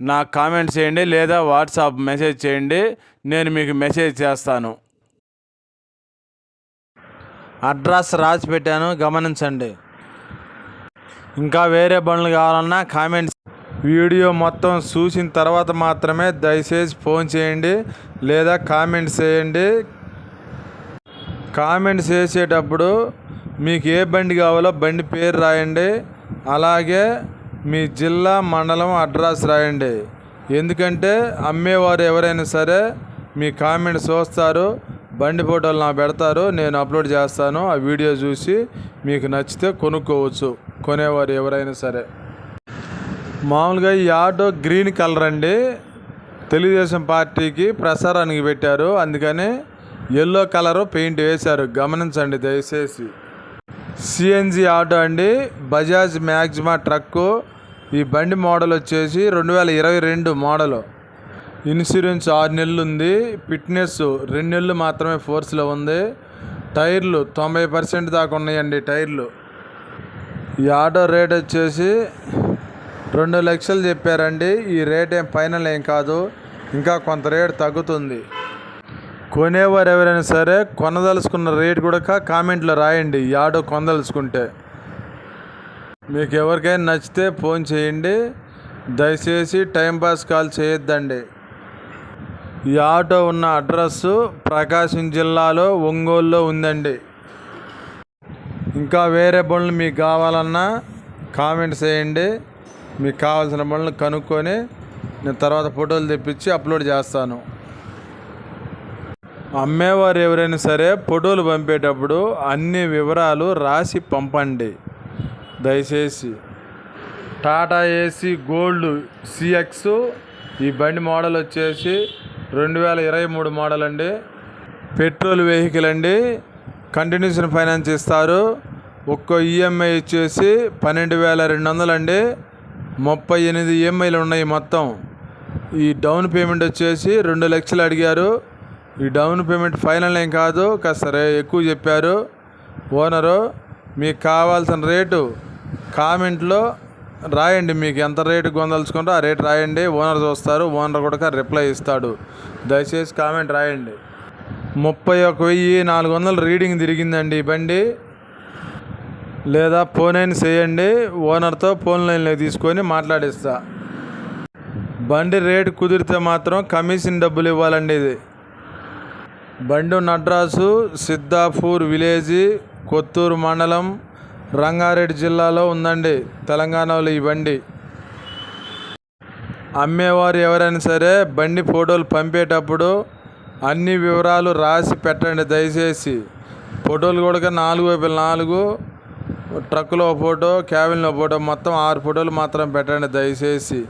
నాకు కామెంట్ చేయండి లేదా వాట్సాప్ మెసేజ్ చేయండి నేను మీకు మెసేజ్ చేస్తాను. అడ్రస్ రాసి పెట్టాను గమనించండి. ఇంకా వేరే బండ్లు కావాలన్నా కామెంట్స్. వీడియో మొత్తం చూసిన తర్వాత మాత్రమే దయచేసి ఫోన్ చేయండి లేదా కామెంట్స్ చేయండి. కామెంట్స్ చేసేటప్పుడు మీకు ఏ బండి కావాలో బండి పేరు రాయండి. అలాగే మీ జిల్లా మండలం అడ్రస్ రాయండి. ఎందుకంటే అమ్మేవారు ఎవరైనా సరే మీ కామెంట్స్ చూస్తారు బండి ఫోటోలు నా పెడతారు నేను అప్లోడ్ చేస్తాను ఆ వీడియో చూసి మీకు నచ్చితే కొనుక్కోవచ్చు కొనేవారు ఎవరైనా సరే. మామూలుగా ఈ ఆటో గ్రీన్ కలర్ అండి. తెలుగుదేశం పార్టీకి ప్రసారానికి పెట్టారు. అందుకని ఎల్లో కలరు పెయింట్ వేశారు. గమనించండి దయచేసి. సిఎన్జి ఆటో అండి. బజాజ్ మ్యాక్సిమా ట్రక్కు ఈ బండి మోడల్ వచ్చేసి రెండు వేల ఇరవై రెండు మోడలు. ఇన్సూరెన్స్ ఆరు నెలలు ఉంది. ఫిట్నెస్ రెండు నెలలు మాత్రమే ఫోర్స్లో ఉంది. టైర్లు తొంభై పర్సెంట్ దాకా ఉన్నాయండి టైర్లు. ఈ ఆటో రేట్ వచ్చేసి రెండు లక్షలు చెప్పారండి. ఈ రేట్ ఏం ఫైనల్ ఏం కాదు. ఇంకా కొంత రేట్ తగ్గుతుంది. కొనేవారు ఎవరైనా సరే కొనదలుచుకున్న రేట్ కూడా కామెంట్లో రాయండి. ఈ ఆటో కొనదలుచుకుంటే. మీకు ఎవరికైనా నచ్చితే ఫోన్ చేయండి. దయచేసి టైంపాస్ కాల్ చేయొద్దండి. ఈ ఆటో ఉన్న అడ్రస్సు ప్రకాశం జిల్లాలో ఒంగోలులో ఉందండి. ఇంకా వేరే బండ్లు మీకు కావాలన్నా కామెంట్ చేయండి. మీకు కావాల్సిన బండ్లు కనుక్కొని నేను తర్వాత ఫోటోలు తెప్పించి అప్లోడ్ చేస్తాను. అమ్మేవారు ఎవరైనా సరే ఫోటోలు పంపేటప్పుడు అన్ని వివరాలు రాసి పంపండి. దయచేసి టాటా ఏసీ గోల్డ్ సిఎక్స్ ఈ బండి మోడల్ వచ్చేసి రెండు వేల ఇరవై మూడు మోడల్ అండి. పెట్రోల్ వెహికల్ అండి. కంటిన్యూషన్ ఫైనాన్స్ ఇస్తారు. ఒక్కో ఈఎంఐ వచ్చేసి పన్నెండు వేల రెండు వందలు అండి. ముప్పై ఎనిమిది ఈఎంఐలు ఉన్నాయి మొత్తం. ఈ డౌన్ పేమెంట్ వచ్చేసి రెండు లక్షలు అడిగారు. ఈ డౌన్ పేమెంట్ ఫైనల్ ఏం కాదు కాస్త ఎక్కువ చెప్పారు. ఓనరు మీకు కావాల్సిన రేటు కామెంట్లో రాయండి. మీకు ఎంత రేటు కొందలుచుకుంటో ఆ రేటు రాయండి. ఓనర్ చూస్తారు. ఓనర్ కూడా రిప్లై ఇస్తాడు. దయచేసి కామెంట్ రాయండి. ముప్పై ఒక వెయ్యి నాలుగు వందలు రీడింగ్ తిరిగిందండి ఈ బండి. లేదా ఫోన్ అయిన చేయండి. ఓనర్తో ఫోన్ లైన్లో తీసుకొని మాట్లాడిస్తా. బండి రేటు కుదిరితే మాత్రం కమిషన్ డబ్బులు ఇవ్వాలండి ఇది. బండి నడ్రాసు సిద్ధాపూర్ విలేజ్ కొత్తూరు మండలం రంగారెడ్డి జిల్లాలో ఉందండి. తెలంగాణలో ఈ బండి. అమ్మేవారు ఎవరైనా సరే బండి ఫోటోలు పంపేటప్పుడు అన్ని వివరాలు రాసి పెట్టండి దయచేసి. ఫోటోలు కూడా నాలుగు వైపు నాలుగు. ట్రక్కులో ఫోటో క్యాబిన్లో ఫోటో మొత్తం ఆరు ఫోటోలు మాత్రం పెట్టండి దయచేసి.